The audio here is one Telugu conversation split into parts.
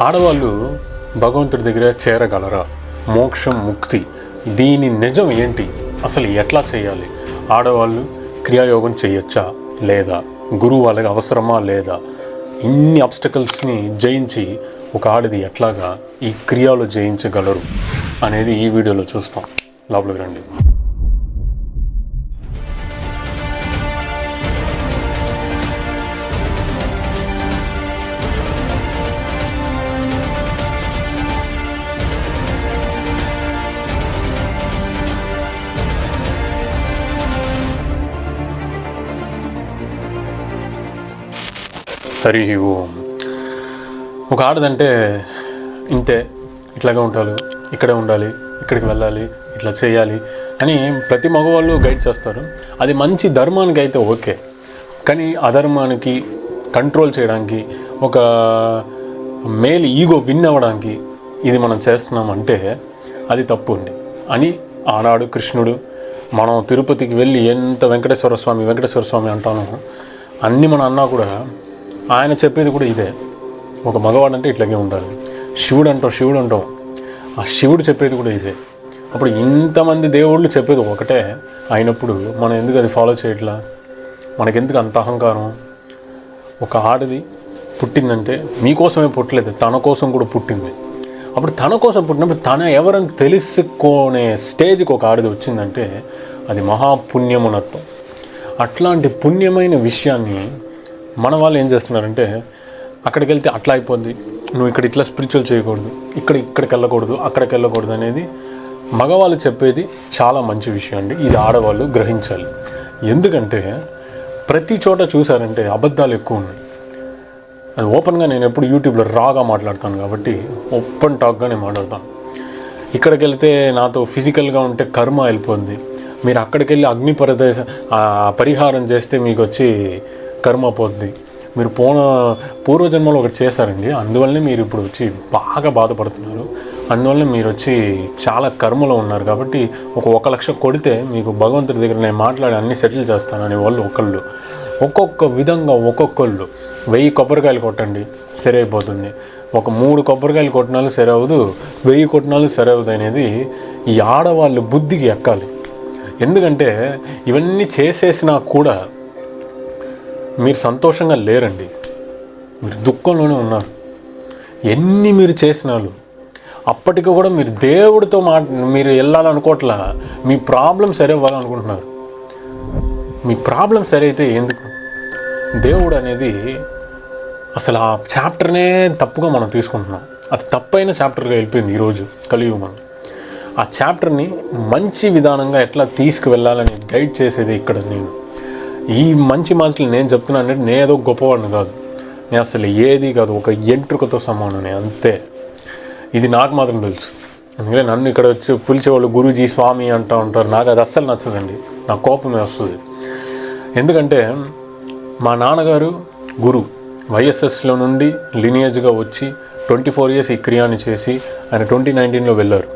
ఆడవాళ్ళు భగవంతుడి దగ్గర చేరగలరా? మోక్షం ముక్తి. దీని నిజం ఏంటి? అసలు ఎట్లా చేయాలి? ఆడవాళ్ళు క్రియాయోగం చేయొచ్చా? లేదా? గురువు వాళ్ళకి అవసరమా? లేదా? ఇన్ని అబ్స్టకల్స్ని జయించి ఒక ఆడది ఎట్లాగా ఈ క్రియాలు జయించగలరు అనేది ఈ వీడియోలో చూస్తాం. లోపలికి రండి. హరి ఓం ఒక ఆడదంటే ఇంతే ఇట్లాగే ఉంటారు ఇక్కడే ఉండాలి ఇక్కడికి వెళ్ళాలి ఇట్లా చేయాలి అని ప్రతి మగవాళ్ళు గైడ్ చేస్తారు. అది మంచి ధర్మానికి అయితే ఓకే. కానీ అధర్మానికి కంట్రోల్ చేయడానికి ఒక మేల్ ఈగో విన్ అవ్వడానికి ఇది మనం చేస్తున్నామంటే అది తప్పు అండి. అని ఆనాడు కృష్ణుడు మనం తిరుపతికి వెళ్ళి ఎంత వెంకటేశ్వర స్వామి వెంకటేశ్వర స్వామి అంటానో అన్నీ మనం అన్నా కూడా ఆయన చెప్పేది కూడా ఇదే. ఒక మగవాడు అంటే ఇట్లాగే ఉండాలి. శివుడు అంటావు శివుడు అంటావు ఆ శివుడు చెప్పేది కూడా ఇదే. అప్పుడు ఇంతమంది దేవుళ్ళు చెప్పేది ఒకటే. అయినప్పుడు మనం ఎందుకు అది ఫాలో చేయట్లా? మనకెందుకు అంత అహంకారం? ఒక ఆడది పుట్టిందంటే మీకోసమే పుట్టలేదు తన కోసం కూడా పుట్టింది. అప్పుడు తన కోసం పుట్టినప్పుడు తన ఎవరని తెలుసుకునే స్టేజ్కి ఒక ఆడది వచ్చిందంటే అది మహాపుణ్యం అని అట్లాంటి పుణ్యమైన విషయాన్ని మన వాళ్ళు ఏం చేస్తున్నారంటే అక్కడికి వెళ్తే అట్లా అయిపోద్ది. నువ్వు ఇక్కడ ఇట్లా స్పిరిచువల్ చేయకూడదు. ఇక్కడ ఇక్కడికి వెళ్ళకూడదు అక్కడికి వెళ్ళకూడదు అనేది మగవాళ్ళు చెప్పేది చాలా మంచి విషయం అండి. ఇది ఆడవాళ్ళు గ్రహించాలి. ఎందుకంటే ప్రతి చోట చూసారంటే అబద్ధాలు ఎక్కువ ఉన్నాయి. అది ఓపెన్గా నేను ఎప్పుడు యూట్యూబ్లో రాగా మాట్లాడతాను కాబట్టి ఓపెన్ టాక్గా నేను మాట్లాడతాను. ఇక్కడికి వెళ్తే నాతో ఫిజికల్గా ఉంటే కర్మ వెళ్ళిపోయింది మీరు అక్కడికి వెళ్ళి అగ్ని పరిదేశ పరిహారం చేస్తే మీకు వచ్చి కర్మ పోద్ది. మీరు పోన పూర్వజన్మలో ఒకటి చేశారండి. అందువల్లనే మీరు ఇప్పుడు వచ్చి బాగా బాధపడుతున్నారు. అందువల్ల మీరు వచ్చి చాలా కర్మలో ఉన్నారు కాబట్టి ఒక ఒక లక్ష కొడితే మీకు భగవంతుడి దగ్గర నేను మాట్లాడి అన్ని సెటిల్ చేస్తానని వాళ్ళు ఒకళ్ళు ఒక్కొక్క విధంగా ఒక్కొక్కళ్ళు. వెయ్యి కొబ్బరికాయలు కొట్టండి సరి అయిపోతుంది ఒక మూడు కొబ్బరికాయలు కొట్టినాలు సరి అవ్వదు వెయ్యి కొట్టినాలు సరి అవ్వదు అనేది ఈ ఆడవాళ్ళు బుద్ధికి ఎక్కాలి. ఎందుకంటే ఇవన్నీ చేసేసినా కూడా మీరు సంతోషంగా లేరండి. మీరు దుఃఖంలోనే ఉన్నారు. ఎన్ని మీరు చేసినాలు అప్పటికి కూడా మీరు దేవుడితో మా మీరు వెళ్ళాలనుకోవట్లా మీ ప్రాబ్లం సరే అవ్వాలనుకుంటున్నారు మీ ప్రాబ్లం సరే అయితే ఎందుకు? దేవుడు అనేది అసలు ఆ చాప్టర్నే తప్పుగా మనం తీసుకుంటున్నాం. అది తప్పైన చాప్టర్గా వెళ్ళిపోయింది ఈరోజు కలియుగం. మనం ఆ చాప్టర్ని మంచి విధానంగా ఎట్లా తీసుకువెళ్ళాలని గైడ్ చేసేది ఇక్కడ నేను. ఈ మంచి మనుషులు నేను చెప్తున్నాను అంటే నేను ఏదో గొప్పవాడిని కాదు. నేను అసలు ఏది కాదు ఒక ఎంట్రుకతో సమానమే అంతే. ఇది నాకు మాత్రం తెలుసు. ఎందుకంటే నన్ను ఇక్కడ వచ్చి పిలిచేవాళ్ళు గురూజీ స్వామి అంటూ ఉంటారు. నాకు అది అస్సలు నచ్చదండి. నా కోపమే వస్తుంది. ఎందుకంటే మా నాన్నగారు గురు. వైఎస్ఎస్లో నుండి లినియేజ్గా వచ్చి ట్వంటీ ఫోర్ ఇయర్స్ ఈ క్రియాని చేసి ఆయన ట్వంటీ నైన్టీన్లో వెళ్ళారు.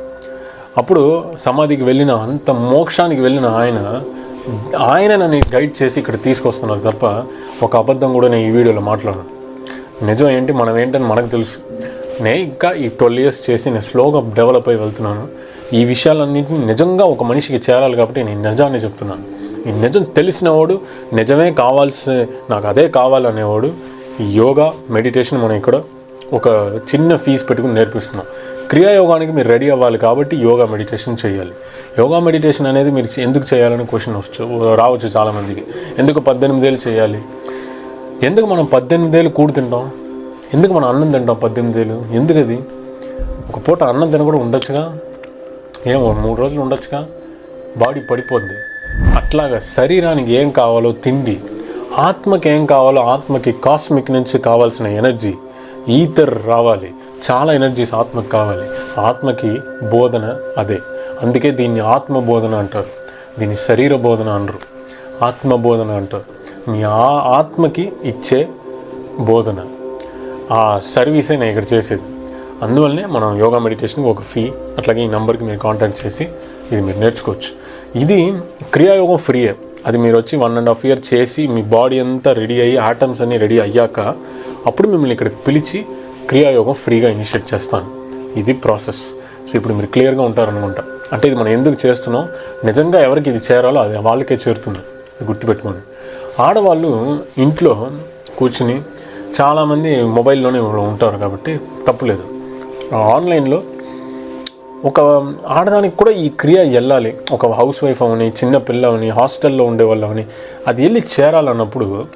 అప్పుడు సమాధికి వెళ్ళిన అంత మోక్షానికి వెళ్ళిన ఆయన ఆయన నన్ను గైడ్ చేసి ఇక్కడ తీసుకొస్తున్నారు తప్ప ఒక అబద్ధం కూడా నేను ఈ వీడియోలో మాట్లాడను. నిజం ఏంటి మనం ఏంటని మనకు తెలుసు. నేను ఇంకా ఈ ట్వెల్వ్ ఇయర్స్ చేసి నేను స్లోగా డెవలప్ అయి వెళ్తున్నాను. ఈ విషయాలన్నింటినీ నిజంగా ఒక మనిషికి చేరాలి కాబట్టి నేను నిజాన్ని చెప్తున్నాను. ఈ నిజం తెలిసినవాడు నిజమే కావాల్సి నాకు అదే కావాలనేవాడు ఈ యోగా మెడిటేషన్ మనం ఇక్కడ ఒక చిన్న ఫీజు పెట్టుకుని నేర్పిస్తున్నాం. క్రియాయోగానికి మీరు రెడీ అవ్వాలి కాబట్టి యోగా మెడిటేషన్ చేయాలి. యోగా మెడిటేషన్ అనేది మీరు ఎందుకు చేయాలని క్వశ్చన్ వచ్చు రావచ్చు చాలామందికి. ఎందుకు పద్దెనిమిదేళ్ళు చేయాలి? ఎందుకు మనం పద్దెనిమిదేళ్ళు కూడు తింటాం? ఎందుకు మనం అన్నం తింటాం పద్దెనిమిదేళ్ళు? ఎందుకు అది ఒక పూట అన్నం తినకుండా ఉండొచ్చుగా? ఏమో మూడు రోజులు ఉండొచ్చుగా? బాడీ పడిపోద్ది. అట్లాగా శరీరానికి ఏం కావాలో తిండి. ఆత్మకి ఏం కావాలో ఆత్మకి కాస్మిక్ నుంచి కావాల్సిన ఎనర్జీ. ఈథర్ రావాలి. చాలా ఎనర్జీస్ ఆత్మకు కావాలి. ఆత్మకి బోధన అదే. అందుకే దీన్ని ఆత్మ బోధన అంటారు. దీన్ని శరీర బోధన అనరు. ఆత్మ బోధన అంటారు. మీ ఆ ఆత్మకి ఇచ్చే బోధన. ఆ సర్వీసే నేను ఇక్కడ చేసేది. అందువల్లనే మనం యోగా మెడిటేషన్కి ఒక ఫీ అట్లాగే ఈ నెంబర్కి మీరు కాంటాక్ట్ చేసి ఇది మీరు నేర్చుకోవచ్చు. ఇది క్రియాయోగం ఫ్రీయే అది మీరు వచ్చి వన్ అండ్ హాఫ్ ఇయర్ చేసి మీ బాడీ అంతా రెడీ అయ్యి ఆటమ్స్ అన్నీ రెడీ అయ్యాక అప్పుడు మిమ్మల్ని ఇక్కడికి పిలిచి క్రియాయోగం ఫ్రీగా ఇనిషియేట్ చేస్తాను. ఇది ప్రాసెస్. సో ఇప్పుడు మీరు క్లియర్గా ఉంటారనుకుంటా. అంటే ఇది మనం ఎందుకు చేస్తున్నాం? నిజంగా ఎవరికి ఇది చేరాలో అది వాళ్ళకే చేరుతుంది. గుర్తుపెట్టుకోండి. ఆడవాళ్ళు ఇంట్లో కూర్చుని చాలామంది మొబైల్లోనే ఉంటారు కాబట్టి తప్పులేదు. ఆన్లైన్లో ఒక ఆడదానికి కూడా ఈ క్రియ వెళ్ళాలి. ఒక హౌస్ వైఫ్ అవని చిన్న పిల్ల అవని హాస్టల్లో ఉండే అవని అది వెళ్ళి చేరాలన్నప్పుడు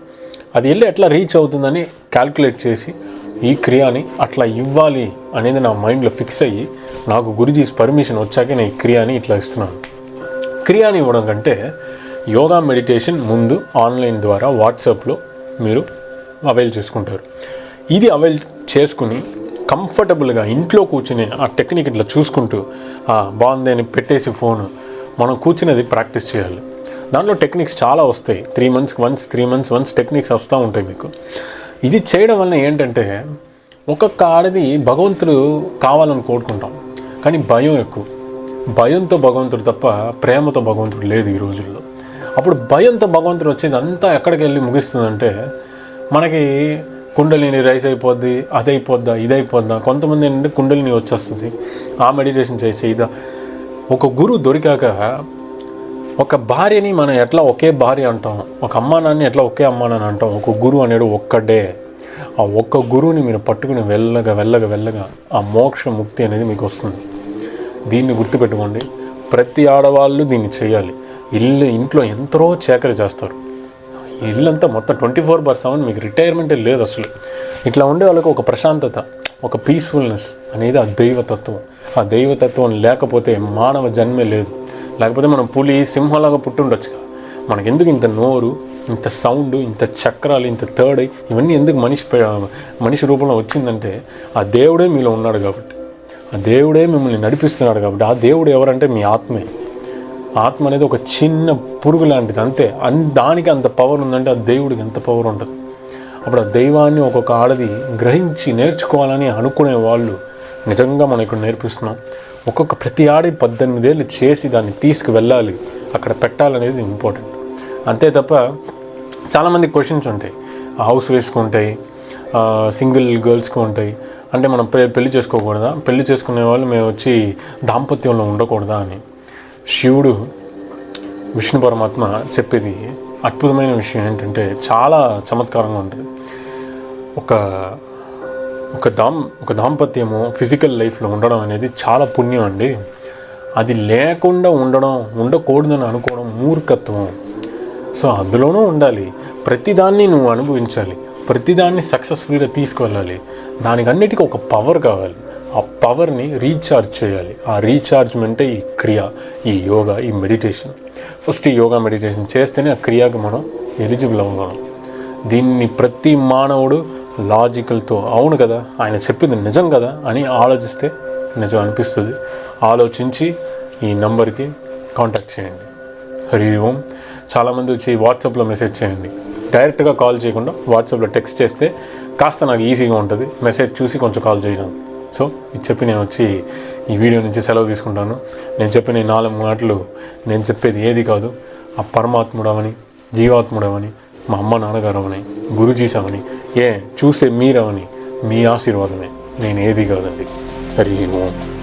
అది వెళ్ళి ఎట్లా రీచ్ అవుతుందని క్యాల్కులేట్ చేసి ఈ క్రియాని అట్లా ఇవ్వాలి అనేది నా మైండ్లో ఫిక్స్ అయ్యి నాకు గురుజీస్ పర్మిషన్ వచ్చాకే నేను ఈ క్రియాని ఇట్లా ఇస్తున్నాను. క్రియాని ఇవ్వడం కంటే యోగా మెడిటేషన్ ముందు ఆన్లైన్ ద్వారా వాట్సాప్లో మీరు అవైల్ చేసుకుంటారు. ఇది అవైల్ చేసుకుని కంఫర్టబుల్గా ఇంట్లో కూర్చుని ఆ టెక్నిక్ ఇట్లా చూసుకుంటూ బాగుంది అని పెట్టేసి ఫోన్ మనం కూర్చునేది ప్రాక్టీస్ చేయాలి. దాంట్లో టెక్నిక్స్ చాలా వస్తాయి. త్రీ మంత్స్కి once three months once techniques వస్తూ ఉంటాయి మీకు. ఇది చేయడం వలన ఏంటంటే ఒక్కొక్క ఆడది భగవంతుడు కావాలని కోరుకుంటాం. కానీ భయం ఎక్కువ. భయంతో భగవంతుడు తప్ప ప్రేమతో భగవంతుడు లేదు ఈ రోజుల్లో. అప్పుడు భయంతో భగవంతుడు వచ్చేది అంతా ఎక్కడికి వెళ్ళి ముగిస్తుందంటే మనకి కుండలిని రైస్ అయిపోద్ది అది అయిపోద్దా ఇది అయిపోద్దా కొంతమంది ఏంటంటే కుండలిని వచ్చేస్తుంది. ఆ మెడిటేషన్ చేసి ఇదా. ఒక గురువు దొరికాక ఒక భార్యని మనం ఎట్లా ఒకే భార్య అంటాం? ఒక అమ్మానాన్ని ఎట్లా ఒకే అమ్మా నాన్న అంటాం? ఒక గురువు అనేడు ఒక్కడే. ఆ ఒక్క గురువుని మీరు పట్టుకుని వెళ్ళగా వెళ్ళగా వెళ్ళగా ఆ మోక్ష ముక్తి అనేది మీకు వస్తుంది. దీన్ని గుర్తుపెట్టుకోండి. ప్రతి ఆడవాళ్ళు దీన్ని చేయాలి. ఇల్లు ఇంట్లో ఎంతో చేకరి చేస్తారు. ఇల్లంతా మొత్తం ట్వంటీ ఫోర్ బర్ సెవెన్ మీకు రిటైర్మెంటే లేదు అసలు. ఇట్లా ఉండే వాళ్ళకి ఒక ప్రశాంతత ఒక పీస్ఫుల్నెస్ అనేది ఆ దైవతత్వం. ఆ దైవతత్వం లేకపోతే మానవ జన్మే లేదు. లేకపోతే మనం పులి సింహంలాగా పుట్టుండొచ్చు కదా. మనకి ఎందుకు ఇంత నోరు ఇంత సౌండ్ ఇంత చక్రాలు ఇంత థర్డ్ ఇవన్నీ ఎందుకు మనిషి మనిషి రూపంలో వచ్చిందంటే ఆ దేవుడే మీలో ఉన్నాడు కాబట్టి. ఆ దేవుడే మిమ్మల్ని నడిపిస్తున్నాడు కాబట్టి. ఆ దేవుడు ఎవరంటే మీ ఆత్మే. ఆత్మ అనేది ఒక చిన్న పురుగు లాంటిది అంతే. అన్ దానికి అంత పవర్ ఉందంటే ఆ దేవుడికి ఎంత పవర్ ఉంటుంది? అప్పుడు ఆ దైవాన్ని ఒక్కొక్క ఆడది గ్రహించి నేర్చుకోవాలని అనుకునే వాళ్ళు నిజంగా మనం ఇక్కడ నేర్పిస్తున్నాం. ఒక్కొక్క ప్రతి ఆడి పద్దెనిమిదేళ్ళు చేసి దాన్ని తీసుకువెళ్ళాలి. అక్కడ పెట్టాలనేది ఇంపార్టెంట్ అంతే తప్ప చాలామంది క్వశ్చన్స్ ఉంటాయి. హౌస్ వేసుకుంటాయి సింగిల్ గర్ల్స్కి ఉంటాయి. అంటే మనం పెళ్ళి చేసుకోకూడదా? పెళ్ళి చేసుకునే వాళ్ళు మేము వచ్చి దాంపత్యంలో ఉండకూడదా అని. శివుడు విష్ణు పరమాత్మ చెప్పేది అద్భుతమైన విషయం ఏంటంటే చాలా చమత్కారంగా ఉంటుంది. ఒక ఒక దాం ఒక దాంపత్యము ఫిజికల్ లైఫ్లో ఉండడం అనేది చాలా పుణ్యం అండి. అది లేకుండా ఉండడం ఉండకూడదని అనుకోవడం మూర్ఖత్వం. సో అందులోనూ ఉండాలి. ప్రతిదాన్ని నువ్వు అనుభవించాలి. ప్రతిదాన్ని సక్సెస్ఫుల్గా తీసుకువెళ్ళాలి. దానికన్నిటికీ ఒక పవర్ కావాలి. ఆ పవర్ని రీఛార్జ్ చేయాలి. ఆ రీఛార్జ్మెంటే ఈ క్రియ ఈ యోగా ఈ మెడిటేషన్ ఫస్ట్ ఈ యోగా మెడిటేషన్ చేస్తేనే ఆ క్రియకు మనం ఎలిజిబుల్ అవ్వగలం. దీన్ని ప్రతి మానవుడు లాజికల్తో అవును కదా ఆయన చెప్పింది నిజం కదా అని ఆలోచిస్తే నిజం అనిపిస్తుంది. ఆలోచించి ఈ నంబర్కి కాంటాక్ట్ చేయండి. హరి ఓం. చాలామంది వచ్చి వాట్సాప్లో మెసేజ్ చేయండి. డైరెక్ట్గా కాల్ చేయకుండా వాట్సాప్లో టెక్స్ట్ చేస్తే కాస్త నాకు ఈజీగా ఉంటుంది. మెసేజ్ చూసి కొంచెం కాల్ చేయడం సో ఇది చెప్పి నేను వచ్చి ఈ వీడియో నుంచి సెలవు తీసుకుంటాను. నేను చెప్పిన ఈ నాలుగు మాటలు నేను చెప్పేది ఏది కాదు. ఆ పరమాత్ముడవని జీవాత్ముడవని మా అమ్మ నాన్నగారు అవని గురుజీస్ ఏ చూసే మీరవని మీ ఆశీర్వాదమే. నేను ఏది కాదండి. హరి ఓం.